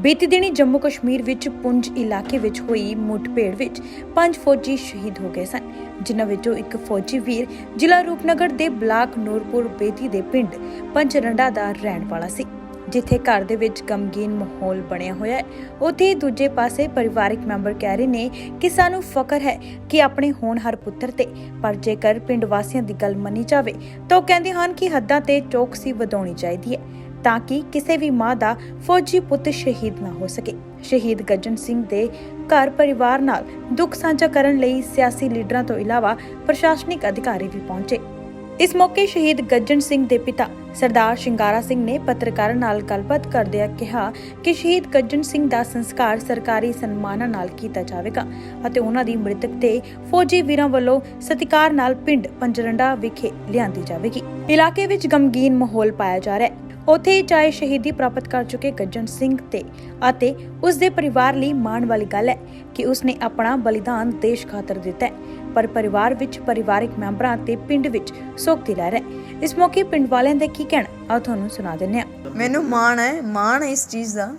ਬੀਤੀ ਦਿਨੀ ਜੰਮੂ ਕਸ਼ਮੀਰ ਵਿੱਚ ਪੁੰਜ ਇਲਾਕੇ ਵਿੱਚ ਹੋਈ ਮੁੱਠਭੇੜ ਵਿੱਚ ਪੰਜ ਫੌਜੀ ਸ਼ਹੀਦ ਹੋ ਗਏ ਸਨ, ਜਿਨ੍ਹਾਂ ਵਿੱਚੋਂ ਇੱਕ ਫੌਜੀ ਵੀਰ ਜ਼ਿਲ੍ਹਾ ਰੂਪਨਗਰ ਦੇ ਬਲਾਕ ਨੂਰਪੁਰ ਬੇਦੀ ਦੇ ਪਿੰਡ ਪੰਚਰੰਡਾ ਦਾ ਰਹਿਣ ਵਾਲਾ ਸੀ, ਜਿੱਥੇ ਘਰ ਦੇ ਵਿੱਚ ਗਮਗੀਨ ਮਾਹੌਲ ਬਣਿਆ ਹੋਇਆ ਹੈ। ਉੱਥੇ ਦੂਜੇ ਪਾਸੇ ਪਰਿਵਾਰਕ ਮੈਂਬਰ ਕਹਿ ਰਹੇ ਨੇ ਕਿ ਸਾਨੂੰ ਫ਼ਕਰ ਹੈ ਕਿ ਆਪਣੇ ਹੋਣਹਾਰ ਪੁੱਤਰ ਤੇ, ਪਰ ਜੇਕਰ ਪਿੰਡ ਵਾਸੀਆਂ ਦੀ ਗੱਲ ਮੰਨੀ ਜਾਵੇ, ਤਾਂ ਉਹ ਕਹਿੰਦੇ ਹਨ ਕਿ ਹੱਦਾਂ ਤੇ ਚੌਕਸੀ ਵਧਾਉਣੀ ਚਾਹੀਦੀ ਹੈ। ਤਾਂ ਕਿ ਕਿਸੇ ਵੀ ਮਾਂ ਦਾ ਫੌਜੀ ਪੁੱਤ ਸ਼ਹੀਦ ਨਾ ਹੋ ਸਕੇ। ਸ਼ਹੀਦ ਗੱਜਨ ਸਿੰਘ ਦੇ ਘਰ ਪਰਿਵਾਰ ਨਾਲ ਦੁੱਖ ਸਾਂਝਾ ਕਰਨ ਲਈ ਸਿਆਸੀ ਲੀਡਰਾਂ ਤੋਂ ਇਲਾਵਾ ਪ੍ਰਸ਼ਾਸਨਿਕ ਅਧਿਕਾਰੀ ਵੀ ਪਹੁੰਚੇ। ਇਸ ਮੌਕੇ ਸ਼ਹੀਦ ਗੱਜਨ ਸਿੰਘ ਦੇ ਪਿਤਾ ਸਰਦਾਰ ਸ਼ਿੰਗਾਰਾ ਸਿੰਘ ਨੇ ਪੱਤਰਕਾਰਾਂ ਨਾਲ ਗੱਲਬਾਤ ਕਰਦਿਆਂ ਕਿਹਾ ਕਿ ਸ਼ਹੀਦ ਗੱਜਨ ਸਿੰਘ ਦਾ ਸੰਸਕਾਰ ਸਰਕਾਰੀ ਸਨਮਾਨਾਂ ਨਾਲ ਕੀਤਾ ਜਾਵੇਗਾ ਅਤੇ ਉਹਨਾਂ ਦੀ ਮ੍ਰਿਤਕ ਤੇ ਫੌਜੀ ਵੀਰਾਂ ਵੱਲੋਂ ਸਤਿਕਾਰ ਨਾਲ ਪਿੰਡ ਪੰਜਰੰਡਾ ਵਿਖੇ ਲਿਆਂਦੀ ਜਾਵੇਗੀ। ਇਲਾਕੇ ਵਿੱਚ ਗਮਗੀਨ ਮਾਹੌਲ ਪਾਇਆ ਜਾ ਰਿਹਾ ਹੈ। ਉੱਥੇ ਹੀ ਚਾਹੇ ਸ਼ਹੀਦੀ ਪ੍ਰਾਪਤ ਕਰ ਚੁੱਕੇ ਗੱਜਨ ਸਿੰਘ ਤੇ ਅਤੇ ਉਸ ਦੇ ਪਰਿਵਾਰ ਲਈ ਮਾਣ ਵਾਲੀ ਗੱਲ ਹੈ ਕਿ ਉਸਨੇ ਆਪਣਾ ਬਲੀਦਾਨ ਦੇਸ਼ ਖਾਤਰ ਦਿੱਤਾ ਹੈ ਪਰ ਪਰਿਵਾਰ ਵਿੱਚ ਪਰਿਵਾਰਕ ਮੈਂਬਰਾਂ ਤੇ ਪਿੰਡ ਵਿੱਚ ਸੋਗ ਦੀ ਲਹਿਰ ਹੈ। ਇਸ ਮੌਕੇ ਪਿੰਡ ਵਾਲਿਆਂ ਦਾ ਕੀ ਕਹਿਣਾ ਆ ਤੁਹਾਨੂੰ ਸੁਣਾ ਦਿੰਨੇ ਆ ਮੈਨੂੰ ਮਾਣ ਹੈ ਮਾਣ ਹੈ ਇਸ ਚੀਜ਼ ਦਾ।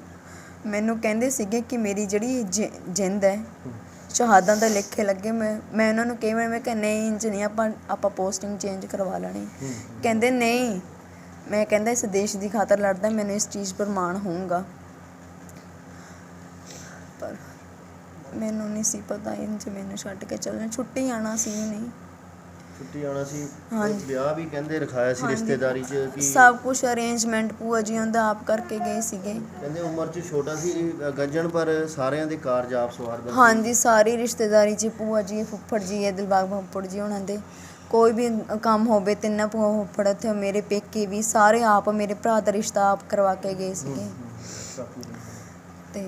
ਮੈਨੂੰ ਕਹਿੰਦੇ ਸੀਗੇ ਕਿ ਮੇਰੀ ਜਿਹੜੀ ਜਿ- ਜਿੰਦ ਹੈ ਸ਼ਹਾਦਾਂ ਦਾ ਲਿਖੇ ਲੱਗੇ ਮੈਂ ਮੈਂ ਉਹਨਾਂ ਨੂੰ ਕਿਹਾ ਮੈਂ ਕਿ ਨਹੀਂ ਇੰਜ ਨਹੀਂ ਆਪਾਂ ਆਪਾਂ ਪੋਸਟਿੰਗ ਚੇਂਜ ਕਰਵਾ ਲੈਣੀ। ਕਹਿੰਦੇ ਨਹੀਂ ਮੈਂ ਕਹਿੰਦਾ ਇਸ ਦੇਸ਼ ਦੀ ਖਾਤਰ ਲੜਦਾ ਮੈਨੂੰ ਇਸ ਚੀਜ਼ ਪਰ ਮਾਣ ਹੋਊਗਾ ਪਰ ਮੈਨੂੰ ਨਹੀਂ ਸੀ ਪਤਾ ਇੰਜ ਮੈਨੂੰ ਛੱਡ ਕੇ ਚੱਲਣਾ ਛੁੱਟੀ ਆਣਾ ਸੀ ਨਹੀਂ ਛੁੱਟੀ ਆਉਣਾ ਸੀ ਹਾਂਜੀ। ਵਿਆਹ ਵੀ ਕਹਿੰਦੇ ਰਖਾਇਆ ਸੀ ਹਾਂਜੀ। ਰਿਸ਼ਤੇਦਾਰੀ 'ਚ ਕਿ ਸਭ ਕੁਝ ਅਰੇਂਜਮੈਂਟ ਭੂਆ ਜੀ ਉਹਦਾ ਆਪ ਕਰਕੇ ਗਏ ਸੀਗੇ ਕਹਿੰਦੇ ਉਮਰ 'ਚ ਛੋਟਾ ਸੀ ਅ, ਗੱਜਣ ਪਰ ਸਾਰਿਆਂ ਦੇ ਕਾਰਜ ਆਪ ਸਵਾਰਦਾ ਸੀ। ਹਾਂਜੀ ਸਾਰੀ ਰਿਸ਼ਤੇਦਾਰੀ ਜੀ ਭੂਆ ਜੀ ਫੁੱਫੜ ਜੀ ਹੈ ਦਿਲਬਾਗ ਫੁੱਫੜ ਜੀ ਉਹਨਾਂ ਦੇ ਕੋਈ ਵੀ ਕੰਮ ਹੋਵੇ ਤਿੰਨਾਂ ਫੁੱਫੜ ਉੱਥੇ ਮੇਰੇ ਪੇਕੇ ਵੀ ਸਾਰੇ ਆਪ ਮੇਰੇ ਭਰਾ ਦਾ ਰਿਸ਼ਤਾ ਆਪ ਕਰਵਾ ਕੇ ਗਏ ਸੀਗੇ। ਤੇ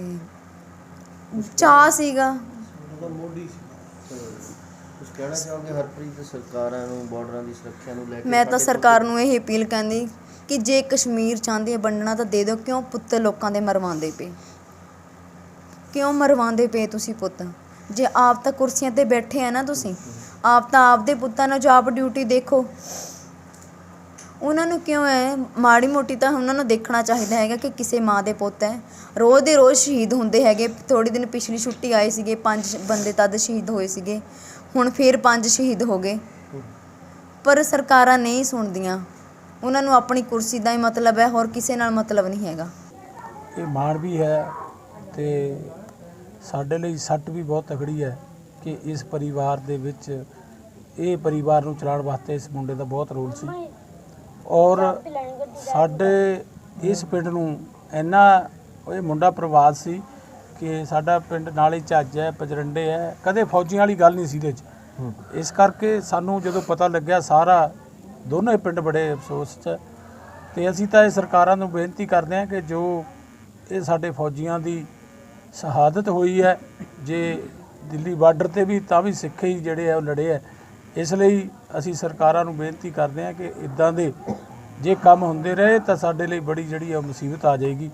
ਚਾਹ ਸੀਗਾ। ਕੁਝ ਕਹਿਣਾ ਚਾਹੋਗੇ ਹਰਪ੍ਰੀਤ ਸਰਕਾਰਾਂ ਨੂੰ ਬਾਰਡਰਾਂ ਦੀ ਸੁਰੱਖਿਆ ਨੂੰ ਲੈ ਕੇ ਮੈਂ ਤਾਂ ਸਰਕਾਰ ਨੂੰ ਇਹ ਅਪੀਲ ਕਹਿੰਦੀ ਕਿ ਜੇ ਕਸ਼ਮੀਰ ਚਾਹੁੰਦੇ ਵੰਡਣਾ ਤਾਂ ਦੇ ਦਿਓ ਕਿਉਂ ਪੁੱਤ ਲੋਕਾਂ ਦੇ ਮਰਵਾਉਂਦੇ ਪਏ? ਕਿਉਂ ਮਰਵਾਉਂਦੇ ਪਏ ਤੁਸੀਂ ਪੁੱਤ? ਜੇ ਆਪ ਤਾਂ ਕੁਰਸੀਆਂ ਤੇ ਬੈਠੇ ਆ ਨਾ ਤੁਸੀਂ ਆਪ ਤਾਂ ਆਪਦੇ ਪੁੱਤਾਂ ਨੂੰ ਜੌਬ ਡਿਊਟੀ ਦੇਖੋ। ਉਹਨਾਂ ਨੂੰ ਕਿਉਂ ਹੈ ਮਾੜੀ ਮੋਟੀ ਤਾਂ ਉਹਨਾਂ ਨੂੰ ਦੇਖਣਾ ਚਾਹੀਦਾ ਹੈਗਾ ਕਿ ਕਿਸੇ ਮਾਂ ਦੇ ਪੁੱਤ ਹੈ ਰੋਜ਼ ਦੇ ਰੋਜ਼ ਸ਼ਹੀਦ ਹੁੰਦੇ ਹੈਗੇ। ਥੋੜੀ ਦਿਨ ਪਿਛਲੀ ਛੁੱਟੀ ਆਏ ਸੀਗੇ, ਪੰਜ ਬੰਦੇ ਤਦ ਸ਼ਹੀਦ ਹੋਏ ਸੀਗੇ। ਹੁਣ ਫੇਰ ਪੰਜ ਸ਼ਹੀਦ ਹੋ ਗਏ। ਪਰ ਸਰਕਾਰਾਂ ਨਹੀਂ ਸੁਣਦੀਆਂ। ਉਹਨਾਂ ਨੂੰ ਆਪਣੀ ਕੁਰਸੀ ਦਾ ਹੀ ਮਤਲਬ ਹੈ ਹੋਰ ਕਿਸੇ ਨਾਲ ਮਤਲਬ ਨਹੀਂ ਹੈਗਾ। ਇਹ ਮਾਣ ਵੀ ਹੈ ਤੇ ਸਾਡੇ ਲਈ ਸੱਟ ਵੀ ਬਹੁਤ ਤਕੜੀ ਹੈ। ਕਿ ਇਸ ਪਰਿਵਾਰ ਦੇ ਵਿੱਚ ਇਹ ਪਰਿਵਾਰ ਨੂੰ ਚਲਾਉਣ ਵਾਸਤੇ ਇਸ ਮੁੰਡੇ ਦਾ ਬਹੁਤ ਰੋਲ ਸੀ। ਔਰ ਸਾਡੇ ਇਸ ਪਿੰਡ ਨੂੰ ਇੰਨਾ ਇਹ ਮੁੰਡਾ ਪ੍ਰਵਾਦ ਸੀ ਕਿ ਸਾਡਾ ਪਿੰਡ ਨਾਲ ਹੀ ਝੱਜ ਹੈ, ਪਜਰੰਡੇ ਹੈ, ਕਦੇ ਫੌਜੀਆਂ ਵਾਲੀ ਗੱਲ ਨਹੀਂ ਸੀ ਇਹਦੇ 'ਚ। ਇਸ ਕਰਕੇ ਸਾਨੂੰ ਜਦੋਂ ਪਤਾ ਲੱਗਿਆ ਸਾਰਾ ਦੋਨੋਂ ਪਿੰਡ ਬੜੇ ਅਫਸੋਸ 'ਚ ਤੇ ਅਸੀਂ ਤਾਂ ਇਹ ਸਰਕਾਰਾਂ ਨੂੰ ਬੇਨਤੀ ਕਰਦੇ ਹਾਂ ਕਿ ਜੋ ਇਹ ਸਾਡੇ ਫੌਜੀਆਂ ਦੀ ਸ਼ਹਾਦਤ ਹੋਈ ਹੈ, ਜੇ ਦਿੱਲੀ ਬਾਰਡਰ ਤੇ ਵੀ ਤਾਂ ਵੀ ਸਿੱਖ ਹੀ ਜਿਹੜੇ ਆ ਉਹ ਲੜੇ ਆ। ਇਸ ਲਈ ਅਸੀਂ ਸਰਕਾਰਾਂ ਨੂੰ ਬੇਨਤੀ ਕਰਦੇ ਹਾਂ ਕਿ ਇਦਾਂ ਦੇ ਜੇ ਕੰਮ ਹੁੰਦੇ ਰਹੇ ਤਾਂ ਸਾਡੇ ਲਈ ਬੜੀ ਜਿਹੜੀ ਆ ਮੁਸੀਬਤ ਆ ਜਾਏਗੀ।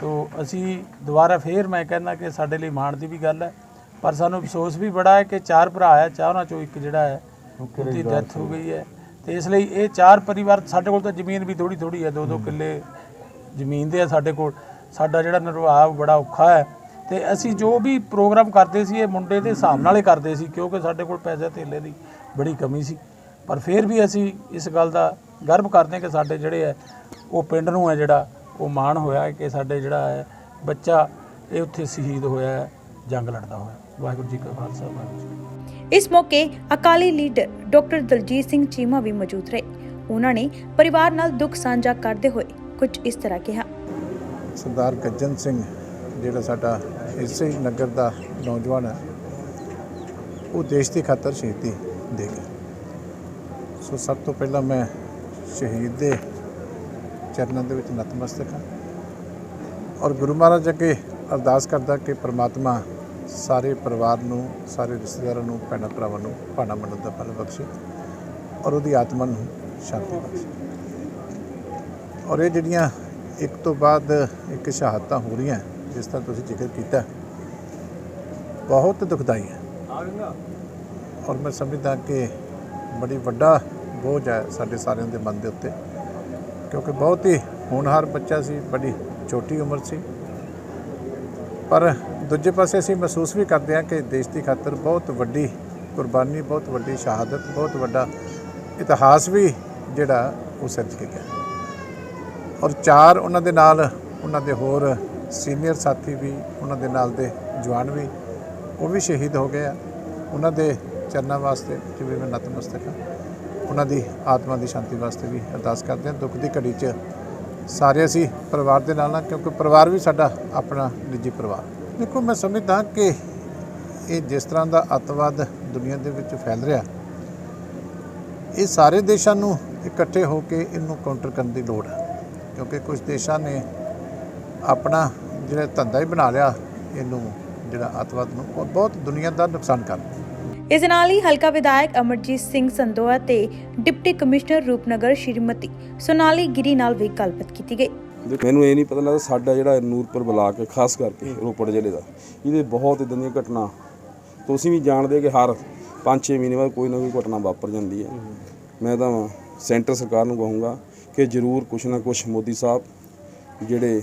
ਤੋ ਅਸੀਂ ਦੁਬਾਰਾ ਫੇਰ ਮੈਂ ਕਹਿੰਦਾ ਕਿ ਸਾਡੇ ਲਈ ਮਾਣ ਦੀ ਵੀ ਗੱਲ ਹੈ। ਪਰ ਸਾਨੂੰ ਅਫਸੋਸ ਵੀ ਬੜਾ ਹੈ ਕਿ ਚਾਰ ਭਰਾ ਹੈ ਚਾਰਾਂ ਚੋਂ ਇੱਕ ਜਿਹੜਾ ਹੈ ਉਹਦੀ ਡੈਥ ਹੋ ਗਈ ਹੈ। ਤੇ ਇਸ ਲਈ ਇਹ ਚਾਰ ਪਰਿਵਾਰ ਸਾਡੇ ਕੋਲ ਤਾਂ ਜ਼ਮੀਨ ਵੀ ਥੋੜੀ ਥੋੜੀ ਹੈ ਦੋ ਦੋ ਕਿੱਲੇ ਜ਼ਮੀਨ ਦੇ ਆ ਸਾਡੇ ਕੋਲ। ਸਾਡਾ ਜਿਹੜਾ ਨਿਰਵਾਹ ਬੜਾ ਔਖਾ ਹੈ। ਤੇ ਅਸੀਂ ਜੋ ਵੀ ਪ੍ਰੋਗਰਾਮ ਕਰਦੇ ਸੀ ਇਹ ਮੁੰਡੇ ਦੇ ਹਿਸਾਬ ਨਾਲ ਹੀ ਕਰਦੇ ਸੀ ਕਿਉਂਕਿ ਸਾਡੇ ਕੋਲ ਪੈਸੇ ਧੇਲੇ ਦੀ ਬੜੀ ਕਮੀ ਸੀ। ਪਰ ਫਿਰ ਵੀ ਅਸੀਂ ਇਸ ਗੱਲ ਦਾ ਗਰਵ ਕਰਦੇ ਹਾਂ ਕਿ ਸਾਡੇ ਜਿਹੜੇ ਹੈ ਉਹ ਪਿੰਡ ਨੂੰ ਹੈ ਜਿਹੜਾ ਉਹ ਮਾਣ ਹੋਇਆ ਕਿ ਸਾਡੇ ਜਿਹੜਾ ਹੈ ਬੱਚਾ ਇਹ ਉੱਥੇ ਸ਼ਹੀਦ ਹੋਇਆ ਹੈ ਜੰਗ ਲੜਦਾ ਹੋਇਆ। ਵਾਹਿਗੁਰੂ ਜੀ ਕਾ ਖਾਲਸਾ ਵਾਹਿਗੁਰੂ ਜੀ ਕੀ ਫਤਿਹ। ਇਸ ਮੌਕੇ ਅਕਾਲੀ ਲੀਡਰ ਡਾਕਟਰ ਦਲਜੀਤ ਸਿੰਘ ਚੀਮਾ ਵੀ ਮੌਜੂਦ ਰਹੇ। ਉਹਨਾਂ ਨੇ ਪਰਿਵਾਰ ਨਾਲ ਦੁੱਖ ਸਾਂਝਾ ਕਰਦੇ ਹੋਏ ਕੁਝ ਇਸ ਤਰ੍ਹਾਂ ਕਿਹਾ। ਸਰਦਾਰ ਗੱਜਨ ਸਿੰਘ ਜਿਹੜਾ ਸਾਡਾ ਇਸੇ ਨਗਰ ਦਾ ਨੌਜਵਾਨ ਹੈ, ਉਹ ਦੇਸ਼ ਦੀ ਖਾਤਰ ਸ਼ਹੀਦੀ ਦੇ ਗਿਆ। ਸੋ ਸਭ ਤੋਂ ਪਹਿਲਾਂ ਮੈਂ ਸ਼ਹੀਦ ਦੇ ਚਰਨਾਂ ਦੇ ਵਿੱਚ ਨਤਮਸਤਕ ਹਾਂ ਔਰ ਗੁਰੂ ਮਹਾਰਾਜ ਅੱਗੇ ਅਰਦਾਸ ਕਰਦਾ ਕਿ ਪ੍ਰਮਾਤਮਾ ਸਾਰੇ ਪਰਿਵਾਰ ਨੂੰ, ਸਾਰੇ ਰਿਸ਼ਤੇਦਾਰਾਂ ਨੂੰ, ਭੈਣਾਂ ਭਰਾਵਾਂ ਨੂੰ ਭਾਣਾ ਮੰਨਣ ਦਾ ਬਲ ਬਖਸ਼ੇ ਔਰ ਉਹਦੀ ਆਤਮਾ ਨੂੰ ਸ਼ਾਂਤੀ ਬਖਸ਼ੇ। ਔਰ ਇਹ ਜਿਹੜੀਆਂ ਇੱਕ ਤੋਂ ਬਾਅਦ ਇੱਕ ਸ਼ਹਾਦਤਾਂ ਹੋ ਰਹੀਆਂ ਜਿਸ ਤਰ੍ਹਾਂ ਤੁਸੀਂ ਜ਼ਿਕਰ ਕੀਤਾ, ਬਹੁਤ ਦੁਖਦਾਈ ਹੈ। ਔਰ ਮੈਂ ਸਮਝਦਾ ਕਿ ਬੜੀ ਵੱਡਾ ਬੋਝ ਹੈ ਸਾਡੇ ਸਾਰਿਆਂ ਦੇ ਮਨ ਦੇ ਉੱਤੇ, ਕਿਉਂਕਿ ਬਹੁਤ ਹੀ ਹੋਣਹਾਰ ਬੱਚਾ ਸੀ, ਬੜੀ ਛੋਟੀ ਉਮਰ ਸੀ। ਪਰ ਦੂਜੇ ਪਾਸੇ ਅਸੀਂ ਮਹਿਸੂਸ ਵੀ ਕਰਦੇ ਹਾਂ ਕਿ ਦੇਸ਼ ਦੀ ਖਾਤਰ ਬਹੁਤ ਵੱਡੀ ਕੁਰਬਾਨੀ, ਬਹੁਤ ਵੱਡੀ ਸ਼ਹਾਦਤ, ਬਹੁਤ ਵੱਡਾ ਇਤਿਹਾਸ ਵੀ ਜਿਹੜਾ ਉਹ ਸਿਰਜ ਕੇ ਗਿਆ। ਔਰ ਚਾਰ ਉਹਨਾਂ ਦੇ ਨਾਲ, ਉਹਨਾਂ ਦੇ ਹੋਰ ਸੀਨੀਅਰ ਸਾਥੀ ਵੀ ਉਹਨਾਂ ਦੇ ਨਾਲ ਦੇ ਜਵਾਨ ਵੀ, ਉਹ ਵੀ ਸ਼ਹੀਦ ਹੋ ਗਏ ਆ। ਉਹਨਾਂ ਦੇ ਚਰਨਾਂ ਵਾਸਤੇ ਜਿਵੇਂ ਮੈਂ ਨਤਮਸਤਕ ਹਾਂ। ਉਹਨਾਂ ਦੀ ਆਤਮਾ ਦੀ ਸ਼ਾਂਤੀ ਵਾਸਤੇ ਵੀ ਅਰਦਾਸ ਕਰਦੇ ਹਾਂ। ਦੁੱਖ ਦੀ ਘੜੀ 'ਚ ਸਾਰੇ ਅਸੀਂ ਪਰਿਵਾਰ ਦੇ ਨਾਲ ਨਾਲ ਕਿਉਂਕਿ ਪਰਿਵਾਰ ਵੀ ਸਾਡਾ ਆਪਣਾ ਨਿੱਜੀ ਪਰਿਵਾਰ। ਦੇਖੋ, ਮੈਂ ਸਮਝਦਾ ਕਿ ਇਹ ਜਿਸ ਤਰ੍ਹਾਂ ਦਾ ਅੱਤਵਾਦ ਦੁਨੀਆ ਦੇ ਵਿੱਚ ਫੈਲ ਰਿਹਾ, ਇਹ ਸਾਰੇ ਦੇਸ਼ਾਂ ਨੂੰ ਇਕੱਠੇ ਹੋ ਕੇ ਇਹਨੂੰ ਕਾਊਂਟਰ ਕਰਨ ਦੀ ਲੋੜ ਹੈ। ਕਿਉਂਕਿ ਕੁਝ ਦੇਸ਼ਾਂ ਨੇ ਆਪਣਾ ਜਿਹੜਾ ਧੰਦਾ ਹੀ ਬਣਾ ਲਿਆ ਇਹਨੂੰ ਜਿਹੜਾ ਅੱਤਵਾਦ ਨੂੰ ਉਹ ਬਹੁਤ ਦੁਨੀਆ ਦਾ ਨੁਕਸਾਨ ਕਰ ਰਿਹਾ ਇਸ ਨਾਲ ਹੀ ਹਲਕਾ ਵਿਧਾਇਕ ਅਮਰਜੀਤ ਸਿੰਘ ਸੰਦੋਆ ਤੇ ਡਿਪਟੀ ਕਮਿਸ਼ਨਰ ਰੂਪਨਗਰ ਸ਼੍ਰੀਮਤੀ ਸੋਨਾਲੀ ਗਿਰੀ ਨਾਲ ਵੀ ਗੱਲਬਾਤ ਕੀਤੀ ਗਈ। ਮੈਨੂੰ ਇਹ ਨਹੀਂ ਪਤਾ ਲੱਗਦਾ ਸਾਡਾ ਜਿਹੜਾ ਨੂਰਪੁਰ ਬਲਾਕ ਹੈ ਖਾਸ ਕਰਕੇ ਰੋਪੜ ਜ਼ਿਲ੍ਹੇ ਦਾ ਇਹਦੇ ਬਹੁਤ ਇਦਾਂ ਦੀਆਂ ਘਟਨਾ। ਤੁਸੀਂ ਵੀ ਜਾਣਦੇ ਕਿ ਹਰ 5-6 ਮਹੀਨੇ ਬਾਅਦ ਕੋਈ ਨਾ ਕੋਈ ਘਟਨਾ ਵਾਪਰ ਜਾਂਦੀ ਹੈ। ਮੈਂ ਤਾਂ ਸੈਂਟਰ ਸਰਕਾਰ ਨੂੰ ਕਹੂੰਗਾ ਕਿ ਜ਼ਰੂਰ ਕੁਛ ਨਾ ਕੁਛ ਮੋਦੀ ਸਾਹਿਬ ਜਿਹੜੇ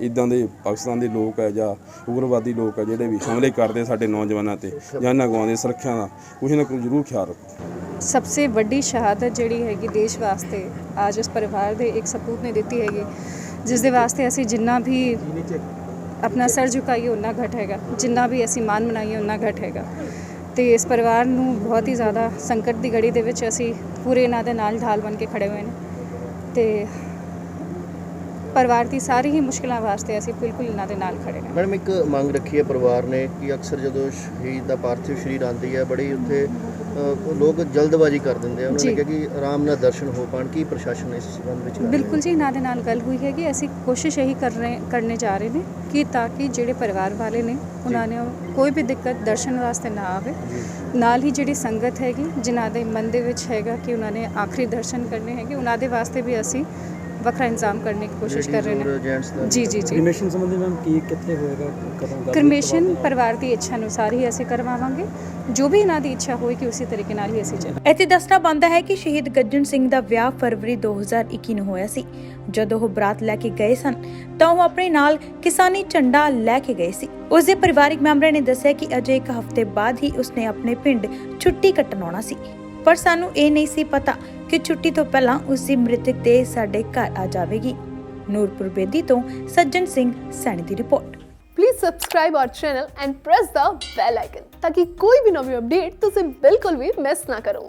ਇਦਾਂ ਦੇ ਪਾਕਿਸਤਾਨ ਦੇ ਲੋਕ ਹੈ ਜਾਂ ਉਗਰਵਾਦੀ ਲੋਕ ਹੈ ਜਿਹੜੇ ਵੀ ਹਮਲੇ ਕਰਦੇ ਸਾਡੇ ਨੌਜਵਾਨਾਂ ਤੇ ਜਾਨਾਂ ਗਵਾਉਂਦੇ ਸੁਰੱਖਿਆ ਦਾ ਕੁਛ ਨਾ ਕੁਛ ਜ਼ਰੂਰ ਖਿਆਲ ਰੱਖੋ। ਸਭ ਤੋਂ ਵੱਡੀ ਸ਼ਹਾਦਤ ਜਿਹੜੀ ਹੈਗੀ ਦੇਸ਼ ਵਾਸਤੇ ਅੱਜ ਉਸ ਪਰਿਵਾਰ ਦੇ ਇੱਕ ਸਪੂਤ ਨੇ ਦਿੱਤੀ ਹੈਗੀ, ਜਿਸ ਦੇ ਵਾਸਤੇ ਅਸੀਂ ਜਿੰਨਾ ਵੀ ਆਪਣਾ ਸਰ ਝੁਕਾਈਏ ਉਨਾ ਘਟ ਹੈਗਾ, ਜਿੰਨਾ ਵੀ ਅਸੀਂ ਮਾਨ ਮਨਾਈਏ ਉਨਾ ਘਟ ਹੈਗਾ। ਤੇ ਇਸ ਪਰਿਵਾਰ ਨੂੰ ਬਹੁਤ ਹੀ ਜ਼ਿਆਦਾ ਸੰਕਟ ਦੀ ਘੜੀ ਦੇ ਵਿੱਚ ਅਸੀਂ ਪੂਰੇ ਇਹਨਾਂ ਦੇ ਨਾਲ ਢਾਲ ਬਣ ਕੇ ਖੜੇ ਹੋਏ ਨੇ। ਤੇ ਪਰਿਵਾਰ ਦੀ ਸਾਰੀ ਹੀ ਮੁਸ਼ਕਲਾਂ ਵਾਸਤੇ ਅਸੀਂ ਬਿਲਕੁਲ ਇਹਨਾਂ ਦੇ ਨਾਲ ਖੜੇ ਹਾਂ। ਮੈਡਮ ਇੱਕ ਮੰਗ ਰੱਖੀ ਹੈ ਪਰਿਵਾਰ ਨੇ ਕਿ ਅਕਸਰ ਜਦੋਂ ਸ਼ਹੀਦ ਦਾ ਪਾਰਥਿਵ ਸ਼ਰੀਰ ਆਉਂਦੀ ਹੈ ਬੜੀ ਉੱਥੇ ਲੋਕ ਜਲਦਬਾਜ਼ੀ ਕਰ ਦਿੰਦੇ ਆ। ਉਹਨਾਂ ਨੇ। ਕਿਹਾ ਕਿ ਆਰਾਮ ਨਾਲ ਦਰਸ਼ਨ ਹੋ ਪਾਣ ਕੀ ਪ੍ਰਸ਼ਾਸਨ ਇਸ ਸੰਬੰਧ ਵਿੱਚ? ਬਿਲਕੁਲ ਜੀ ਇਹਨਾਂ ਦੇ ਨਾਲ ਗੱਲ ਹੋਈ ਹੈ ਕਿ ਅਸੀਂ ਕੋਸ਼ਿਸ਼ ਇਹੀ ਕਰ ਰਹੇ ਕਰਨੇ ਜਾ ਰਹੇ ਨੇ ਕਿ ਤਾਂ ਕਿ ਜਿਹੜੇ ਪਰਿਵਾਰ ਵਾਲੇ ਨੇ ਉਹਨਾਂ ਨੇ ਕੋਈ ਵੀ ਦਿੱਕਤ ਦਰਸ਼ਨ ਵਾਸਤੇ ਨਾ ਆਵੇ। ਨਾਲ ਹੀ ਜਿਹੜੀ ਸੰਗਤ ਹੈਗੀ ਜਿਨ੍ਹਾਂ ਦੇ ਮਨ ਦੇ ਵਿੱਚ ਹੈਗਾ ਕਿ ਉਹਨਾਂ ਨੇ ਆਖਰੀ ਦਰਸ਼ਨ ਕਰਨੇ ਹੈਗੇ ਉਹਨਾਂ ਦੇ ਵਾਸਤੇ ਵੀ ਅਸੀਂ ਵੱਖਰਾ ਇੰਤਜ਼ਾਮ ਕਰਨ ਦੀ ਕੋਸ਼ਿਸ਼ ਕਰ ਰਹੇ ਨੇ। ਜੀ ਜੀ ਜੀ। ਕ੍ਰਿਮੇਸ਼ਨ ਸੰਬੰਧੀ ਮੈਮ ਕੀ ਕਿੱਥੇ ਹੋਏਗਾ ਕਦੋਂ ਕਰਮੇਸ਼ਨ ਪਰਿਵਾਰ ਦੀ ਇੱਛਾ ਅਨੁਸਾਰ ਹੀ ਅਸੀਂ ਕਰਵਾਵਾਂਗੇ। ਜੋ ਵੀ ਇਹਨਾਂ ਦੀ ਇੱਛਾ ਹੋਏਗੀ ਉਸੇ ਤਰੀਕੇ ਨਾਲ ਹੀ ਅਸੀਂ ਚੱਲਾਂਗੇ। ਇੱਥੇ ਦੱਸਣਾ ਬਣਦਾ ਹੈ ਕਿ ਸ਼ਹੀਦ ਗੱਜਣ ਸਿੰਘ ਦਾ ਵਿਆਹ ਫਰਵਰੀ 2021 ਨੂੰ ਹੋਇਆ ਸੀ। ਜਦੋਂ ਉਹ ਬਰਾਤ ਲੈ ਕੇ ਗਏ ਸਨ ਤਾਂ ਉਹ ਆਪਣੇ ਨਾਲ ਕਿਸਾਨੀ ਝੰਡਾ ਲੈ ਕੇ ਗਏ ਸੀ। ਉਸ ਦੇ ਪਰਿਵਾਰਿਕ ਮੈਂਬਰਾਂ ਨੇ ਦੱਸਿਆ ਕਿ ਅਜੇ ਇੱਕ ਹਫ਼ਤੇ ਬਾਅਦ ਹੀ ਉਸਨੇ ਆਪਣੇ ਪਿੰਡ ਛੁੱਟੀ ਕੱਟਣ ਆਉਣਾ ਸੀ। ਪਰ ਸਾਨੂੰ ਇਹ ਨਹੀਂ ਸੀ ਪਤਾ ਕਿ ਛੁੱਟੀ ਤੋਂ ਪਹਿਲਾਂ ਉਸ ਮ੍ਰਿਤਕ ਦੇ ਸਾਡੇ ਘਰ ਆ ਜਾਵੇਗੀ। ਨੂਰਪੁਰ ਬੇਦੀ ਤੋਂ ਸੱਜਣ ਸਿੰਘ ਸੈਣੀ ਦੀ report. Please subscribe our channel and press the bell icon ਤਾਕਿ ਕੋਈ ਵੀ ਨਵੀਂ ਅਪਡੇਟ ਤੁਸੀਂ ਬਿਲਕੁਲ ਵੀ ਮਿਸ ਨਾ ਕਰੋ।